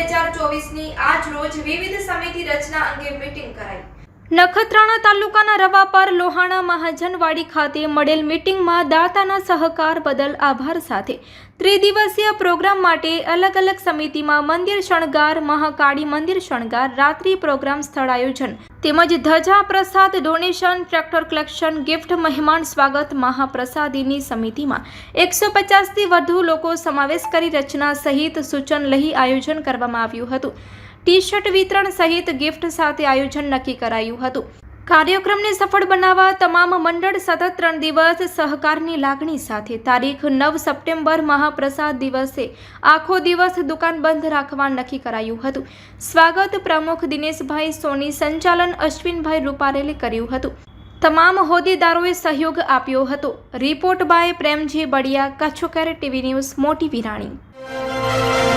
બે હજાર આજ રોજ વિવિધ સમિતિ રચના અંગે મિટિંગ કરાઈ. નખત્રાણા તાલુકાના રવાપર લોહાણા મહાજનવાડી ખાતે મળેલ મીટિંગમાં દાતાના સહકાર બદલ આભાર સાથે ત્રિદિવસીય પ્રોગ્રામ માટે અલગ અલગ સમિતિમાં મંદિર શણગાર, મહાકાળી મંદિર શણગાર, રાત્રિ પ્રોગ્રામ સ્થળ આયોજન તેમજ ધજા પ્રસાદ ડોનેશન, ટ્રેક્ટર કલેક્શન, ગિફ્ટ, મહેમાન સ્વાગત, મહાપ્રસાદીની સમિતિમાં એકસો પચાસથી વધુ લોકો સમાવેશ કરી રચના સહિત સૂચન લઈ આયોજન કરવામાં આવ્યું હતું. ટી શર્ટ વિતરણ સહિત ગિફ્ટ સાથે આયોજન નક્કી કરાયું હતું. કાર્યક્રમને સફળ બનાવવા તમામ મંડળ સતત ત્રણ દિવસ સહકારની લાગણી સાથે તારીખ નવ સપ્ટેમ્બર મહાપ્રસાદ દિવસે આખો દિવસ દુકાન બંધ રાખવા નક્કી કરાયું હતું. સ્વાગત પ્રમુખ દિનેશભાઈ સોની સંચાલન અશ્વિનભાઈ રૂપારેલે કર્યું હતું. તમામ હોદ્દેદારોએ સહયોગ આપ્યો હતો. રિપોર્ટ બાય પ્રેમજી બડિયા, કચ્છોકેર ટીવી ન્યૂઝ, મોટી વિરાણી.